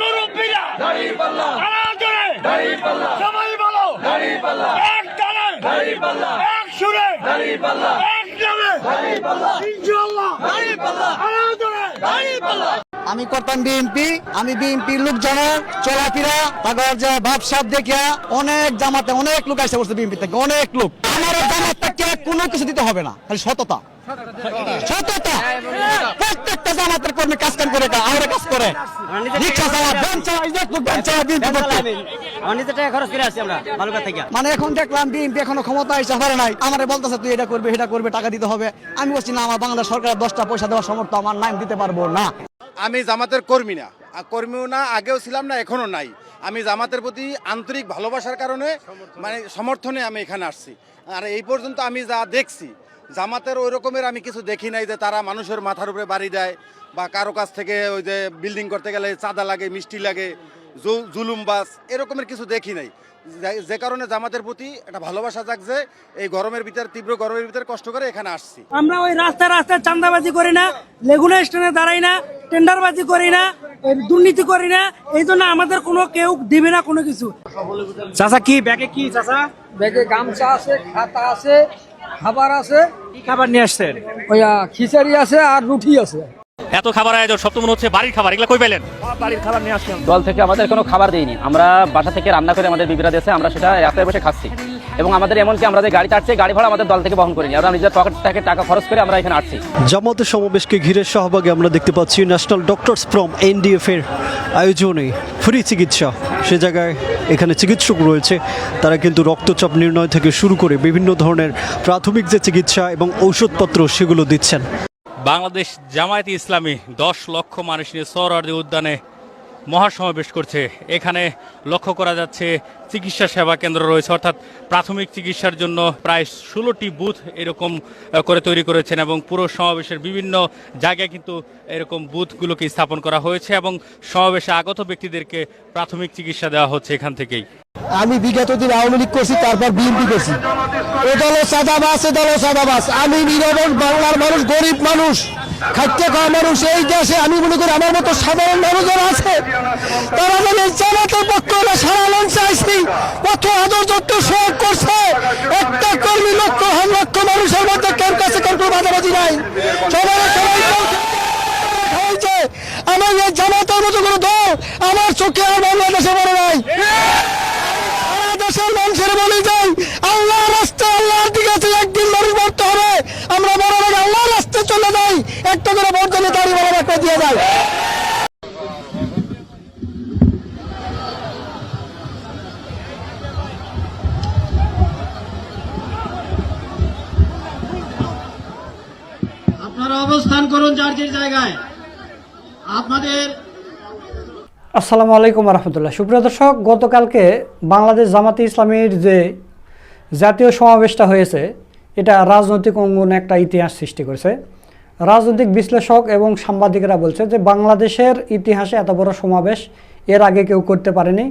মুরব্বীরা। আনাজরে সবাই বলো। এক টানে এক সুরে। এক নামে। ইনশাআল্লাহ। আনাজরে আমি করতাম বিএনপি আমি বিএনপির লোকজনের চলাফেরা তারপর যে ভাবসাব দেখিয়া অনেক জামাতে অনেক লোক আসে বসছে বিএনপি থেকে অনেক লোক। আমার জামাত কোনো কিছু দিতে হবে না খালি সততা। সততা! প্রত্যেকটা জামাতের কর্মী কাজ কাম করে আমার কাজ করে। রিক্সা চালা ভ্যান চালা ইজ্জত লোক ভ্যান চালা বিএনপি করতে আমার নিজের টাকা খরচ করে আসছি আমরা বালুকা থেকে। মানে এখন দেখলাম বিএনপি এখনও ক্ষমতা এসে নাই। আমার বলতেছে তুই এটা করবে এটা করবে টাকা দিতে হবে। আমি বলছি না আমার বাংলাদেশ সরকারের দশটা পয়সা দেওয়ার সমর্থ আমার নাম দিতে পারব না। আমি জামাতের কর্মী না। কর্মীও না আগেও ছিলাম না এখনও নাই। আমি জামাতের প্রতি আন্তরিক ভালোবাসার কারণে মানে সমর্থনে আমি এখানে আসছি। আর এই পর্যন্ত আমি যা দেখছি, জামাতের ওই রকমের আমি কিছু দেখি নাই যে তারা মানুষের মাথার উপরে বাড়ি দেয় বা কারও কাছ থেকে ওই যে বিল্ডিং করতে গেলে চাঁদা লাগে, মিষ্টি লাগে। জু- জুলুম বাস এরকমের কিছু দেখি নাই। যে- কারণে জামাতের প্রতি একটা ভালোবাসা জাগছে এই গরমের ভিতরে তীব্র গরমের ভিতরে কষ্ট করে এখানে আসছি। আমরা ওই রাস্তায় রাস্তায় চান্দাবাজি করি না লেগুনা স্ট্যান্ডে দাঁড়াই না টেন্ডারবাজি করি না দুর্নীতি করি না এই জন্য আমাদের কোনো কেউ দিবে না কোনো কিছু। চাচা কি ব্যাগে কি চাচা? ব্যাগে গামছা আছে খাতা আছে খাবার আছে। কি খাবার নিয়ে আসছেন? ওই খিচাড়ি আছে আর রুটি আছে। এত খাবার আয়োজন সব তো মনে হচ্ছে বাড়ির খাবার এগুলো কই পেলেন বাড়ির খাবার নিয়ে আসলাম। দল থেকে আমাদের কোনো খাবার দেয়নি। আমরা বাসা থেকে রান্না করে আমাদের বিবিরা দেশে আমরা সেটা রাস্তায় বসে খাচ্ছি। এবং আমাদের এমনকি আমরা যে গাড়ি চাটছি গাড়ি ভাড়া আমাদের দল থেকে বহন করিনি। আমরা নিজের পকেট থেকে টাকা খরচ করে আমরা এখানে আসছি। জামাতের সমাবেশকে ঘিরে শাহবাগে আমরা দেখতে পাচ্ছি ন্যাশনাল ডক্টরস ফ্রম এনডিএফ এর আয়োজনে ফ্রি চিকিৎসা। সে জায়গায় এখানে চিকিৎসক রয়েছে। তারা কিন্তু রক্তচাপ নির্ণয় থেকে শুরু করে বিভিন্ন ধরনের প্রাথমিক যে চিকিৎসা এবং ঔষধপত্র সেগুলো দিচ্ছেন। বাংলাদেশ জামায়াতে ইসলামী দশ লক্ষ মানুষ নিয়ে সৌরার্দি উদ্যানে মহাসমাবেশ করছে। এখানে লক্ষ্য করা যাচ্ছে, চিকিৎসা সেবা কেন্দ্র রয়েছে। অর্থাৎ প্রাথমিক চিকিৎসার জন্য প্রায় ষোলোটি বুথ এরকম করে তৈরি করেছেন এবং পুরো সমাবেশের বিভিন্ন জায়গায় কিন্তু এরকম বুথগুলোকে স্থাপন করা হয়েছে এবং সমাবেশে আগত ব্যক্তিদেরকে প্রাথমিক চিকিৎসা দেওয়া হচ্ছে এখান থেকেই। আমি বিগত দিন আওয়ামী লীগ করছি, তারপর বিএনপি করছি। এ দলও সাদাবাস, এ দলও সাদাবাস আমি নিরবন বাংলার মানুষ, গরিব মানুষ খাদ্য খাওয়া মানুষ, এই দেশে আমি মনে করি আমার মতো সাধারণ মানুষ যারা আছে। তারা যেন জামাতের পক্ষ সারা লঞ্চ চাইছি, কত আদর যত সহযোগ করছে। একটা কর্মী লক্ষ হাম লক্ষ মানুষের মধ্যে কেউ কাছে কেউ কোনো বাজাবাজি নাই। সবাই সবাই আমার জামাতের মতো দল আমার চোখে বাংলাদেশে বড় অবস্থান করুন জায়গায়। আপনাদের আসসালামু আলাইকুম রহমতুল্লাহ সুপ্রিয় দর্শক, গতকালকে বাংলাদেশ জামাতে ইসলামীর যে জাতীয় সমাবেশটা হয়েছে, এটা রাজনৈতিক অঙ্গনে একটা ইতিহাস সৃষ্টি করেছে। রাজনৈতিক বিশ্লেষক এবং সাংবাদিকরা বলছে যে, বাংলাদেশের ইতিহাসে এত বড় সমাবেশ এর আগে কেউ করতে পারেনি।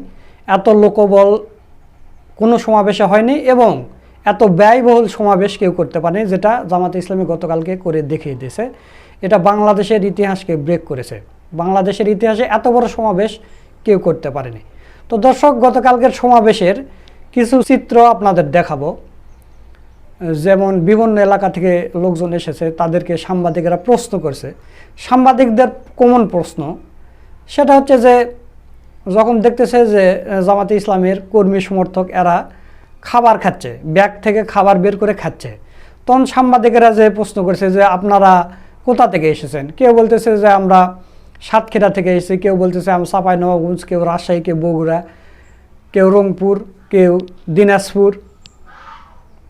এত লোকবল কোনো সমাবেশে হয়নি এবং এত ব্যয়বহুল সমাবেশ কেউ করতে পারেনি, যেটা জামাতে ইসলামী গতকালকে করে দেখিয়ে দিয়েছে। এটা বাংলাদেশের ইতিহাসকে ব্রেক করেছে। বাংলাদেশের ইতিহাসে এত বড় সমাবেশ কেউ করতে পারেনি। তো দর্শক, গতকালকের সমাবেশের কিছু চিত্র আপনাদের দেখাবো। যেমন বিভিন্ন এলাকা থেকে লোকজন এসেছে, তাদেরকে সাংবাদিকেরা প্রশ্ন করছে। সাংবাদিকদের কমন প্রশ্ন, সেটা হচ্ছে যে, যখন দেখতেছে যে, জামাতে ইসলামের কর্মী সমর্থক এরা খাবার খাচ্ছে, ব্যাগ থেকে খাবার বের করে খাচ্ছে। তখন সাংবাদিকেরা যে প্রশ্ন করছে যে, আপনারা কোথা থেকে এসেছেন? কেউ বলতেছে যে, আমরা সাতক্ষীরা থেকে এসেছি। কেউ বলতেছে, আমি নবাবগঞ্জ, কেউ রাজশাহী, কেউ বগুড়া, কেউ রংপুর, কেউ দিনাজপুর।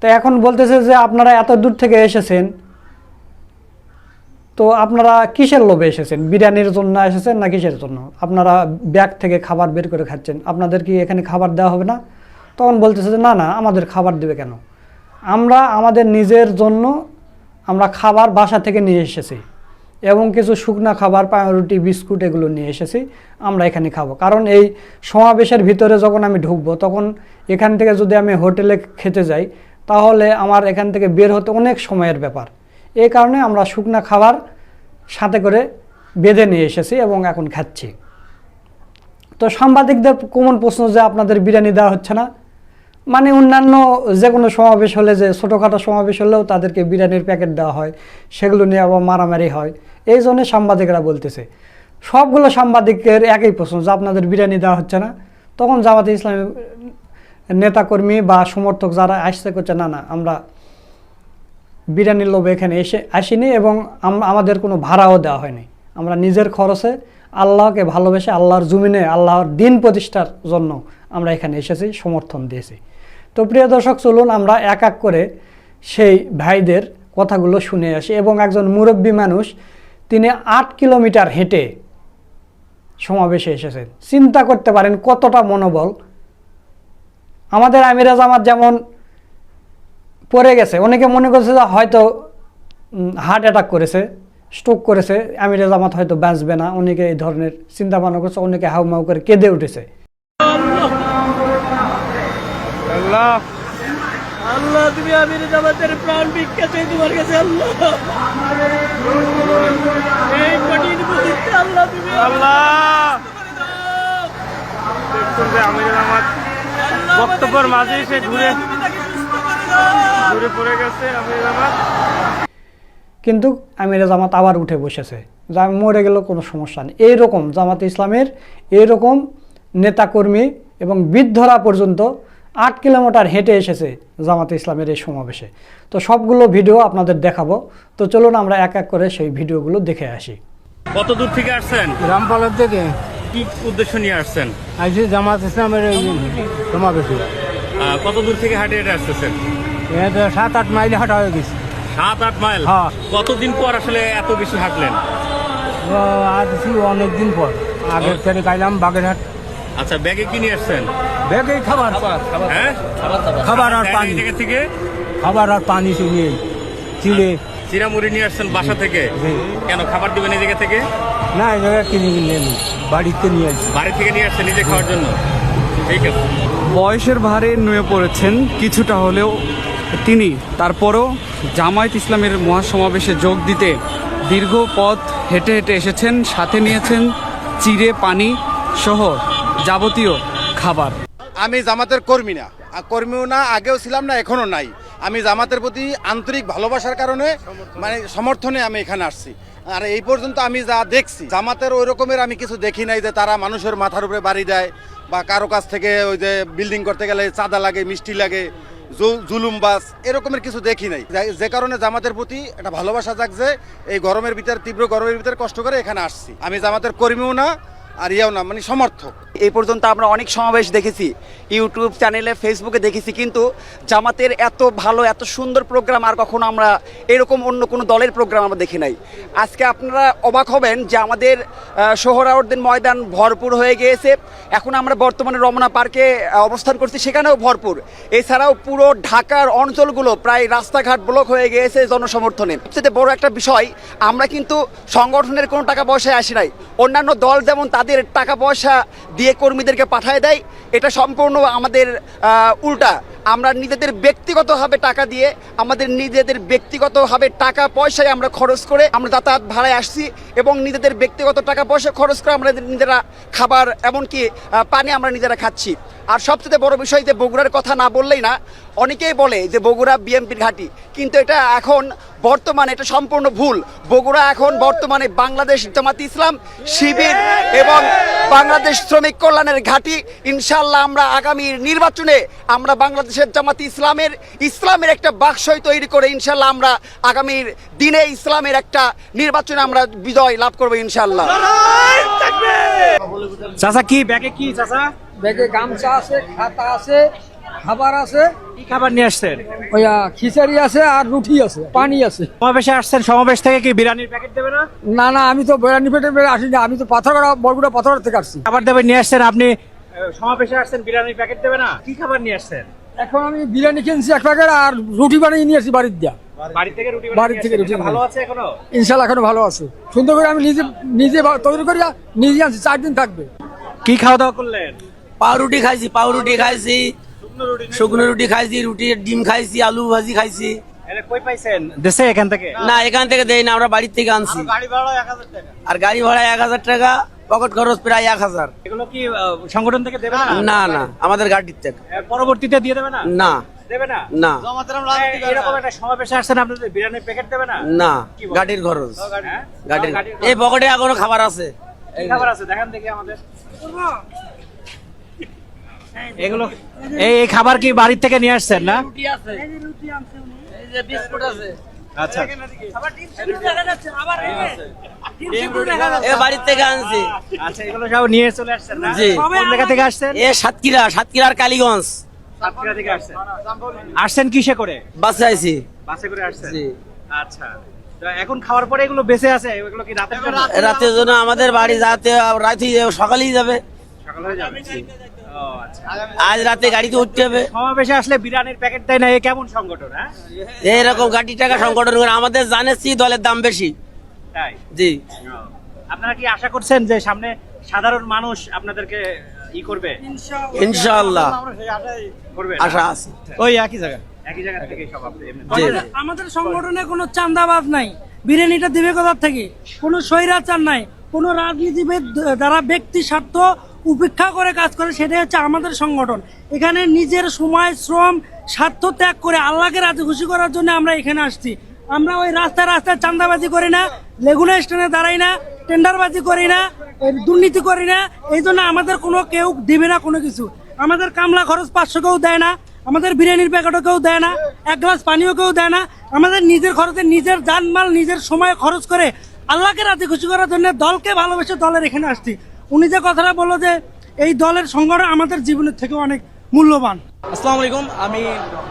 তো এখন বলতেছে যে, আপনারা এত দূর থেকে এসেছেন, তো আপনারা কিসের লোভে এসেছেন? বিরিয়ানির জন্য এসেছেন না কিসের জন্য? আপনারা ব্যাগ থেকে খাবার বের করে খাচ্ছেন। আপনাদের কি এখানে খাবার দেওয়া হবে না? তখন বলতেছে যে, না না, আমাদের খাবার দেবে কেন? আমরা আমাদের নিজের জন্য আমরা খাবার বাসা থেকে নিয়ে এসেছি এবং কিছু শুকনা খাবার পাউরুটি বিস্কুট এগুলো নিয়ে এসেছি, আমরা এখানে খাব। কারণ এই সমাবেশের ভিতরে যখন আমি ঢুকবো, তখন এখান থেকে যদি আমি হোটেলে খেতে যাই, তাহলে আমার এখান থেকে বের হতে অনেক সময়ের ব্যাপার। এই কারণে আমরা শুকনা খাবার সাথে করে বেঁধে নিয়ে এসেছি এবং এখন খাচ্ছি। তো সাংবাদিকদের কমন প্রশ্ন যে, আপনাদের বিরিয়ানি দেওয়া হচ্ছে না? মানে অন্যান্য যে কোনো সমাবেশ হলে যে ছোটোখাটো সমাবেশ হলেও তাদেরকে বিরিয়ানির প্যাকেট দেওয়া হয়, সেগুলো নিয়ে আবার মারামারি হয়। এই জন্য সাংবাদিকরা বলতেছে, সবগুলো সাংবাদিকের একই প্রশ্ন, যে আপনাদের বিরিয়ানি দেওয়া হচ্ছে না। তখন জামাতে ইসলামী নেতাকর্মী বা সমর্থক যারা আসতে করছে, না না, আমরা বিরিয়ানির লোভে এখানে এসে আসিনি এবং আমাদের কোনো ভাড়াও দেওয়া হয়নি। আমরা নিজের খরচে আল্লাহকে ভালোবেসে আল্লাহর জমিনে, আল্লাহর দিন প্রতিষ্ঠার জন্য আমরা এখানে এসেছি, সমর্থন দিয়েছি। তো প্রিয় দর্শক, চলুন আমরা এক এক করে সেই ভাইদের কথাগুলো শুনে আসি এবং একজন মুরব্বী মানুষ, তিনি আট কিলোমিটার হেঁটে সমাবেশে এসেছেন। চিন্তা করতে পারেন কতটা মনোবল। আমাদের আমিরা জামাত যেমন পড়ে গেছে, অনেকে মনে করছে যে হয়তো হার্ট অ্যাটাক করেছে স্ট্রোক করেছে, আমিরে জামাত হয়তো বাঁচবে না, অনেকে এই ধরনের চিন্তা ভাবনা করছে, অনেকে হাউমাউ করে কেঁদে উঠেছে। আল্লাহ। আল্লাহ তুমি আমির জামাতের প্রাণ ভিক্ষা চাই তোমার কাছে আল্লাহ। এই কঠিন মুহূর্তে আল্লাহ তুমি আল্লাহ। দেখুন যে আমির জামাত বক্তব্যের মাঝে সে ঘুরে ঘুরে পড়ে গেছে আমির জামাত। কিন্তু আমিরে জামাত আবার উঠে বসেছে। যা মরে গেল কোনো সমস্যা নেই। এইরকম জামাত ইসলামের এইরকম নেতাকর্মী এবং বৃদ্ধরা পর্যন্ত আট কিলোমিটার হেঁটে এসেছে জামাতে ইসলামের এই সমাবেশে। তো সবগুলো ভিডিও আপনাদের দেখাবো। তো চলুন আমরা এক এক করে সেই ভিডিওগুলো দেখে আসি। কত দূর থেকে আসছেন? রামপালের থেকে কি উদ্দেশ্য নিয়ে আসছেন? আইসি জামাত ইসলামের এই সমাবেশে। কত দূর থেকে হাঁটে হেঁটে আসতেছেন? সাত আট মাইল হাঁটা হয়ে গেছে। সাত আট মাইল? হ্যাঁ। কতদিন পর আসলে এত বেশি হাঁটলেন? ও, আজ ছিল অনেক দিন পর। আগের থেকে গাইলাম বাগেরহাট। আচ্ছা ব্যাগে কি নিয়ে আসছেন? ব্যাগে খাবার। হ্যাঁ? খাবার আর পানি। থেকে? খাবার আর পানি নিয়ে চিড়ে। চিরামুড়ি নিয়ে আসছেন বাসা থেকে? কেন খাবার দিবেন এই জায়গা থেকে? না এই জায়গায় কিনে কিনে নি বাড়িতে নিয়ে আসি বাড়ি থেকে নিয়ে আসছেন নিজে খাওয়ার জন্য? ঠিক আছে। বয়সের ভারে নুয়ে পড়েছেন কিছুটা হলেও তিনি। তারপরও জামায়াত ইসলামের মহাসমাবেশে যোগ দিতে দীর্ঘ পথ হেঁটে হেঁটে এসেছেন সাথে নিয়েছেন চিড়ে পানি সহ যাবতীয় খাবার। আমি জামাতের কর্মী না। কর্মীও না, আগেও ছিলাম না, এখনও নাই। আমি জামাতের প্রতি আন্তরিক ভালোবাসার কারণে মানে সমর্থনে আমি এখানে আসছি। আর এই পর্যন্ত আমি যা দেখছি, জামাতের ওই রকমের আমি কিছু দেখি নাই যে তারা মানুষের মাথার উপরে বাড়ি দেয় বা কারও কাছ থেকে ওই যে বিল্ডিং করতে গেলে চাঁদা লাগে, মিষ্টি লাগে, জু- জুলুম বাস, এরকমের কিছু দেখি নাই। যে কারণে জামাতের প্রতি একটা ভালোবাসা জাগছে, এই গরমের ভিতরে, তীব্র গরমের ভিতরে কষ্ট করে এখানে আসছি। আমি জামাতের কর্মীও না আর ইয়েও না মানে সমর্থক। এই পর্যন্ত আমরা অনেক সমাবেশ দেখেছি ইউটিউব চ্যানেলে ফেসবুকে দেখেছি কিন্তু জামাতের এত ভালো এত সুন্দর প্রোগ্রাম আর কখনো আমরা এরকম অন্য কোনো দলের প্রোগ্রাম আমরা দেখি নাই। আজকে আপনারা অবাক হবেন যে আমাদের আহ, সোহরাওয়ার্দিন ময়দান ভরপুর হয়ে গিয়েছে। এখন আমরা বর্তমানে রমনা পার্কে অবস্থান করছি সেখানেও ভরপুর। এছাড়াও পুরো ঢাকার অঞ্চলগুলো প্রায় রাস্তাঘাট ব্লক হয়ে গিয়েছে জনসমর্থনে। সবচেয়ে বড় একটা বিষয় আমরা কিন্তু সংগঠনের কোনো টাকা পয়সায় আসি নাই। অন্যান্য দল যেমন তাদের টাকা পয়সা দিয়ে কর্মীদেরকে পাঠায় দেয়, এটা সম্পূর্ণ আমাদের উল্টা। আমরা নিজেদের ব্যক্তিগতভাবে টাকা দিয়ে, আমাদের নিজেদের ব্যক্তিগতভাবে টাকা পয়সায় আমরা খরচ করে আমরা যাতায়াত ভাড়ায় আসছি এবং নিজেদের ব্যক্তিগত টাকা পয়সা খরচ করে আমরা নিজেরা খাবার এমনকি পানি আমরা নিজেরা খাচ্ছি। আর সবচেয়ে বড় বিষয় যে বগুড়ার কথা না বললেই না, অনেকেই বলে যে বগুড়া বিএমপির ঘাঁটি। কিন্তু এটা এখন বর্তমানে এটা সম্পূর্ণ ভুল। বগুড়া এখন বর্তমানে বাংলাদেশ জামাত ইসলাম শিবির এবং বাংলাদেশ শ্রমিক কল্যাণের ঘাঁটি। ইনশাল্লাহ আমরা আগামী নির্বাচনে আমরা বাংলাদেশের জামাত ইসলামের ইসলামের একটা বাক্সই তৈরি করে ইনশাল্লাহ আমরা আগামীর দিনে ইসলামের একটা নির্বাচনে আমরা বিজয় লাভ করব ইনশাল্লাহ চাচা কি ব্যাগে কি চাচা? ব্যাগে গামছা আছে খাতা আছে খাবার আছে। কি খাবার নিয়ে আসছেন? ওই আহ, খিচাড়ি আছে আর রুটি আছে পানি আছে। সমাবেশে আসছেন সমাবেশ থেকে কি বিরিয়ানির প্যাকেট দেবে না? না না আমি তো পেটে বেড়ে আসি না আমি তো পাথরগড়া বরগুড়া পাথর থেকে আসছি। খাবার দেবে নিয়ে আসছেন আপনি সমাবেশে আসছেন বিরিয়ানির প্যাকেট দেবে না? কি খাবার নিয়ে আসছেন? এখন আমি বিরিয়ানি কিনছি এক প্যাকেট আর রুটি বানিয়ে নিয়ে আসি বাড়ির দিয়া। বাড়ি থেকে রুটি বাড়ি থেকে রুটি ভালো আছে এখনও? ইনশাল্লাহ এখনও ভালো আছে। সুন্দর করে আমি নিজে নিজে তৈরি করি নিজে আনছি চার দিন থাকবে। কি খাওয়া দাওয়া করলেন? পাউরুটি খাইছি পাউরুটি খাইছি। শুকনো রুটি খাইছি? রুটি ডিম খাইছি আলু ভাজি খাইছি। কই পাইছেন? দেশে এখান থেকে? না এখান থেকে দেই না আমরা বাড়ির থেকে আনছি। গাড়ি ভাড়া এক হাজার টাকা? আর গাড়ি ভাড়া এক হাজার টাকা পকেট খরচ প্রায় এক হাজার। এগুলো কি সংগঠন থেকে দেবে না? না না আমাদের গাড়ির থেকে। পরবর্তীতে দিয়ে দেবে না? না। দেবে না? না। এরকম একটা সমাবেশে আসছেন আপনাদের বিরিয়ানির প্যাকেট দেবে না? না গাড়ির খরচ। হ্যাঁ? গাড়ির এই পকেটে এখনও খাবার আছে। খাবার আছে? দেখান দেখি আমাদের। এগুলো এই এই খাবার কি বাড়ির থেকে নিয়ে আসছেন না? বিস্কুট আছে। আচ্ছা। এ বাড়ির থেকে আনছি। আচ্ছা এগুলো সব নিয়ে চলে আসছেন না? জি। জায়গা থেকে আসছেন? এ সাতক্ষীরা সাতক্ষীরার কালীগঞ্জ। সাতক্ষীরা থেকে আসছেন। আসছেন কিসে করে? বাসে আইছি। বাসে করে আসছেন? জি। আচ্ছা। এখন খাওয়ার পরে এগুলো বেঁচে আছে? এগুলো কি রাতের জন্য? রাতের জন্য আমাদের বাড়ি যাতে রাতে সকালেই যাবে। সকাল হয়ে যাবে আজ রাতে গাড়িতে উঠতে হবে। সমাবেশে আসলে বিরিয়ানির প্যাকেট দেয় না এ কেমন সংগঠন হ্যাঁ? এইরকম গাড়ি টাকা সংগঠন করে আমাদের জানেছি দলের দাম বেশি। তাই? জি। আপনারা কি আশা করছেন যে সামনে সাধারণ মানুষ আপনাদেরকে ই করবে? ইনশাআল্লাহ। করবে আশা আছে। ওই একই জায়গা একই জায়গা থেকে সব আপনি এমনি আমাদের সংগঠনে কোনো চান্দাবাজ নাই। বিরিয়ানিটা দিবে কোথার থেকে? কোনো স্বৈরাচার নাই। কোনো রাজনীতিবিদ যারা ব্যক্তি স্বার্থ উপেক্ষা করে কাজ করে, সেটাই হচ্ছে আমাদের সংগঠন। এখানে নিজের সময়, শ্রম, স্বার্থ ত্যাগ করে আল্লাহকে রাজি খুশি করার জন্য আমরা এখানে আসছি। আমরা ওই রাস্তায় রাস্তায় চান্দাবাজি করি না, লেগুনা স্ট্যান্ডে দাঁড়াই না, টেন্ডারবাজি করি না দুর্নীতি করি না, এই জন্য আমাদের কোনো কেউ দেবে না কোনো কিছু। আমাদের কামলা খরচ পাঁচশো কেউ দেয় না, আমাদের বিরিয়ানির প্যাকেটও কেউ দেয় না, এক গ্লাস পানিও কেউ দেয় না। আমাদের নিজের খরচে, নিজের জানমাল, নিজের সময় খরচ করে আল্লাহকে রাতে খুশি করার জন্য দলকে ভালোবেসে দলের এখানে আসছি। উনি যে কথাটা বলল যে এই দলের সংগঠন আমাদের জীবনের থেকে অনেক মূল্যবান। আসসালামু আলাইকুম, আমি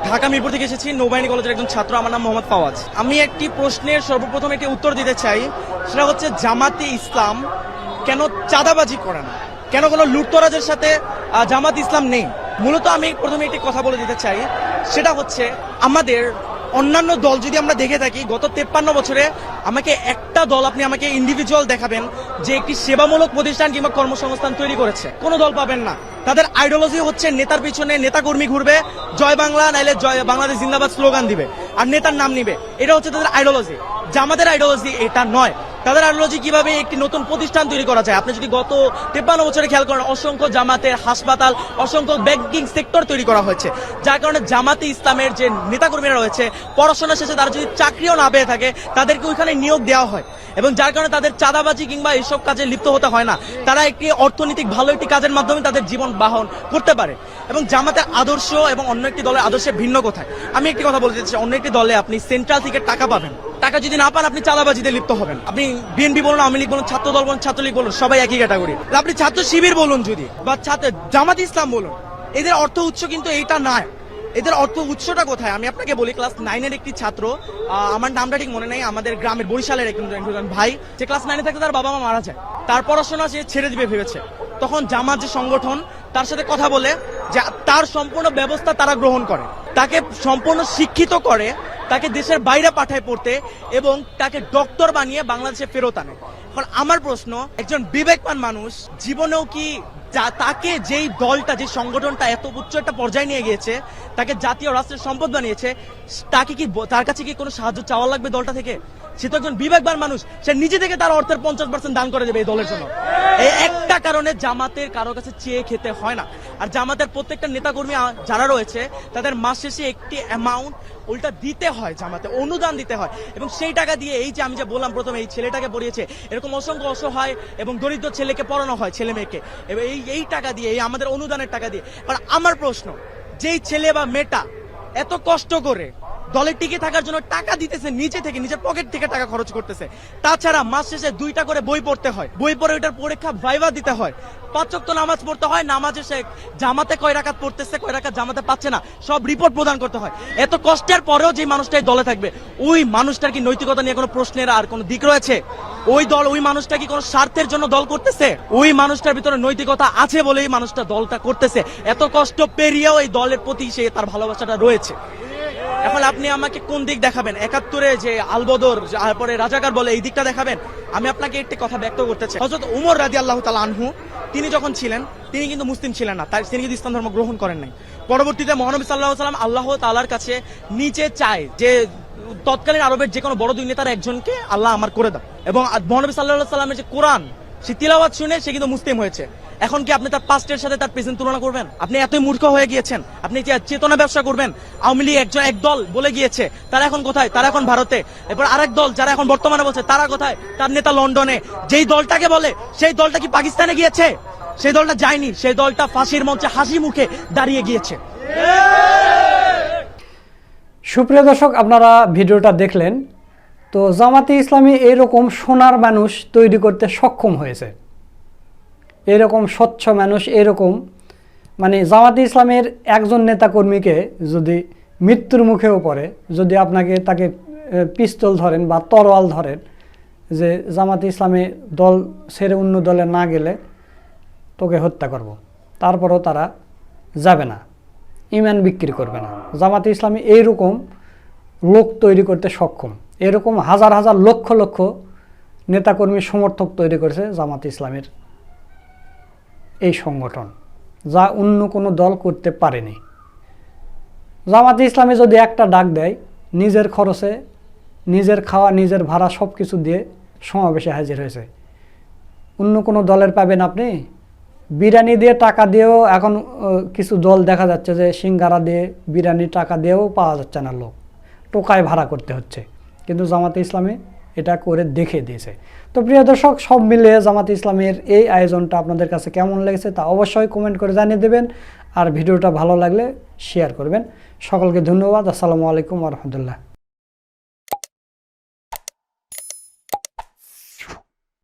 ঢাকা মিরপুর থেকে এসেছি, নৌবাহিনী কলেজের একজন ছাত্র, আমার নাম মোহাম্মদ পাওয়াজ আমি একটি প্রশ্নের সর্বপ্রথম একটি উত্তর দিতে চাই, সেটা হচ্ছে জামাতে ইসলাম কেন চাঁদাবাজি করে না? কেন কোনো লুটতরাজের সাথে জামাত ইসলাম নেই? মূলত আমি প্রথমে একটি কথা বলে দিতে চাই, সেটা হচ্ছে আমাদের অন্যান্য দল যদি আমরা দেখে থাকি, গত তেপ্পান্ন বছরে আমাকে একটা দল আপনি আমাকে ইন্ডিভিজুয়াল দেখাবেন যে একটি সেবামূলক প্রতিষ্ঠান কিংবা কর্মসংস্থান তৈরি করেছে। কোনো দল পাবেন না। তাদের আইডিওলজি হচ্ছে নেতার পিছনে নেতাকর্মী ঘুরবে, জয় বাংলা, নাইলে জয় বাংলাদেশ জিন্দাবাদ স্লোগান দিবে, আর নেতার নাম নিবে। এটা হচ্ছে তাদের আইডিওলজি আমাদের আইডিওলজি এটা নয়। তাদের আইডিওলজি কীভাবে একটি নতুন প্রতিষ্ঠান তৈরি করা যায়? আপনি যদি গত তেপ্পান্ন বছরে খেয়াল করেন, অসংখ্য জামাতের হাসপাতাল, অসংখ্য ব্যাংকিং সেক্টর তৈরি করা হয়েছে। যার কারণে জামাতে ইসলামের যে নেতাকর্মীরা রয়েছে, পড়াশোনা শেষে তারা যদি চাকরিও না পেয়ে থাকে, তাদেরকে ওইখানে নিয়োগ দেওয়া হয়। এবং যার কারণে তাদের চাঁদাবাজি কিংবা এইসব কাজে লিপ্ত হতে হয় না। তারা একটি অর্থনৈতিক ভালো একটি কাজের মাধ্যমে তাদের জীবন বাহন করতে পারে। এবং জামাতের আদর্শ এবং অন্য একটি দলের আদর্শে ভিন্ন কোথায়? আমি একটি কথা বলতে চাই, অন্য একটি দলে আপনি সেন্ট্রাল থেকে টাকা পাবেন। টাকা যদি না পান, আপনি চাঁদাবাজিতে লিপ্ত হবেন। আপনি বিএনপি বলুন, আওয়ামী লীগ বলুন ছাত্র দল বলুন, ছাত্রলীগ বলুন, সবাই একই ক্যাটাগরি আপনি ছাত্র শিবির বলুন যদি, বা ছাত্র জামাত ইসলাম বলুন, এদের অর্থ উৎস কিন্তু এইটা নয়। এদের অর্থ উৎসটা কোথায়? আমি আপনাকে বলি ক্লাস নাইনের একটি ছাত্র আমার নামটা ঠিক মনে নেই, আমাদের গ্রামের বরিশালের একজন ভাই, যে ক্লাস নাইনে থাকতে তার বাবা মা মারা যায়। তার পড়াশোনা সে ছেড়ে দিবে ভেবেছে। তখন জামাত যে সংগঠন, তার সাথে কথা বলে যে তার সম্পূর্ণ ব্যবস্থা তারা গ্রহণ করে। তাকে সম্পূর্ণ শিক্ষিত করে তাকে দেশের বাইরে পাঠায় পড়তে এবং তাকে ডক্টর বানিয়ে বাংলাদেশে ফেরত আনে। এখন আমার প্রশ্ন, একজন বিবেকবান মানুষ জীবনেও কি তাকে যেই দলটা, যে সংগঠনটা এত উচ্চ একটা পর্যায়ে নিয়ে গিয়েছে, তাকে জাতীয় রাষ্ট্রের সম্পদ বানিয়েছে, তাকে কি তার কাছে কি কোনো সাহায্য চাওয়া লাগবে দলটা থেকে? সে তো একজন বিবেকবান মানুষ, সে নিজে থেকে তার অর্থের পঞ্চাশ পার্সেন্ট দান করে দেবে এই দলের জন্য। এই একটা কারণে জামাতের কারও কাছে চেয়ে খেতে হয় না। আর জামাতের প্রত্যেকটা নেতাকর্মী যারা রয়েছে, তাদের মাস শেষে একটি অ্যামাউন্ট উল্টা দিতে হয় জামাতে, অনুদান দিতে হয়। এবং সেই টাকা দিয়ে এই যে আমি যে বললাম প্রথমে, এই ছেলেটাকে পড়িয়েছে, এরকম অসংখ্য অসহায় এবং দরিদ্র ছেলেকে পড়ানো হয় ছেলে মেয়েকে এবং এই এই টাকা দিয়ে, এই আমাদের অনুদানের টাকা দিয়ে। আর আমার প্রশ্ন, যেই ছেলে বা মেয়েটা এত কষ্ট করে দলে টিকে থাকার জন্য টাকা দিতেছে নিচে থেকে, নিজের পকেট থেকে টাকা খরচ করতেছে। তাছাড়া মাস শেষে দুইটা করে বই পড়তে হয়। বই পড়ে ওইটার পরীক্ষা ভাইবা দিতে হয়। পাঁচক তো নামাজ পড়তে হয়, নামাজে সে জামাতে কয় রাকাত পড়তেছে, কয় রাকাত জামাতে পাচ্ছে না, সব রিপোর্ট প্রদান করতে হয়। এত কষ্টের পরেও যে মানুষটাই দলে থাকবে, ওই মানুষটার কি নৈতিকতা নিয়ে কোনো প্রশ্নের আর কোনো দিক রয়েছে? ওই দল, ওই মানুষটা কি কোনো স্বার্থের জন্য দল করতেছে? ওই মানুষটার ভিতরে নৈতিকতা আছে বলেই মানুষটা দলটা করতেছে। এত কষ্ট পেরিয়েও এই দলের প্রতি সে তার ভালোবাসাটা রয়েছে। এখন আপনি আমাকে কোন দিক দেখাবেন? একাত্তরে যে আলবদর তারপরে রাজাকার বলে এই দিকটা দেখাবেন? আমি আপনাকে একটি কথা ব্যক্ত করতে চাই। হজরত উমর রাজি আল্লাহ তালা আনহু, তিনি যখন ছিলেন, তিনি কিন্তু মুসলিম ছিলেন না। তাই তিনি কিন্তু ইসলাম ধর্ম গ্রহণ করেন নাই। পরবর্তীতে মহানবী সাল্লাহ সাল্লাম আল্লাহ তালার কাছে নিচে চায় যে তৎকালীন আরবের যে কোনো বড় দুই নেতার একজনকে আল্লাহ আমার করে দাও। এবং মহানবী সাল্লাহ সাল্লামের যে কোরআন সে তিলাওয়াত শুনে সে কিন্তু মুসলিম হয়েছে। এখন কি আপনি তার পাস্টের সাথে তার প্রেজেন্ট তুলনা করবেন? আপনি এতই মূর্খ হয়ে গিয়েছেন। আপনি চেতনা ব্যবসা করবেন, আওয়ামী লীগ একজন এক দল বলে গিয়েছে, তারা এখন কোথায়? তারা এখন ভারতে। এরপর আরেক দল যারা এখন বর্তমানে বলছে, তারা কোথায়? তার নেতা লন্ডনে। যেই দলটাকে বলে, সেই দলটা কি পাকিস্তানে গিয়েছে? সেই দলটা যায়নি। সেই দলটা ফাঁসির মঞ্চে হাসি মুখে দাঁড়িয়ে গিয়েছে। সুপ্রিয় দর্শক, আপনারা ভিডিওটা দেখলেন। তো জামাতে ইসলামী এরকম সোনার মানুষ তৈরি করতে সক্ষম হয়েছে। এরকম স্বচ্ছ মানুষ এরকম মানে জামাতে ইসলামের একজন নেতাকর্মীকে যদি মৃত্যুর মুখেও পড়ে, যদি আপনাকে তাকে পিস্তল ধরেন বা তরোয়াল ধরেন যে জামাতে ইসলামী দল ছেড়ে অন্য দলে না গেলে তোকে হত্যা করব। তারপরও তারা যাবে না, ইমান বিক্রি করবে না। জামাতে ইসলামী এইরকম লোক তৈরি করতে সক্ষম। এরকম হাজার হাজার লক্ষ লক্ষ নেতাকর্মী সমর্থক তৈরি করেছে জামাত ইসলামের এই সংগঠন, যা অন্য কোনো দল করতে পারেনি। জামাত ইসলামে যদি একটা ডাক দেয়, নিজের খরচে, নিজের খাওয়া, নিজের ভাড়া সব কিছু দিয়ে সমাবেশে হাজির হয়েছে। অন্য কোনো দলের পাবেন আপনি? বিরিয়ানি দিয়ে টাকা দিয়েও এখন কিছু দল দেখা যাচ্ছে যে সিঙ্গারা দিয়ে বিরিয়ানি টাকা দিয়েও পাওয়া যাচ্ছে না লোক। টোকায় ভাড়া করতে হচ্ছে। কিন্তু জামাতে ইসলামে এটা করে দেখে দিয়েছে। তো প্রিয় দর্শক, সব মিলে জামাতে ইসলামের এই আয়োজনটা আপনাদের কাছে কেমন লেগেছে তা অবশ্যই কমেন্ট করে জানিয়ে দেবেন। আর ভিডিওটা ভালো লাগলে শেয়ার করবেন। সকলকে ধন্যবাদ। আসসালামু আলাইকুম রহমতুল্লাহ।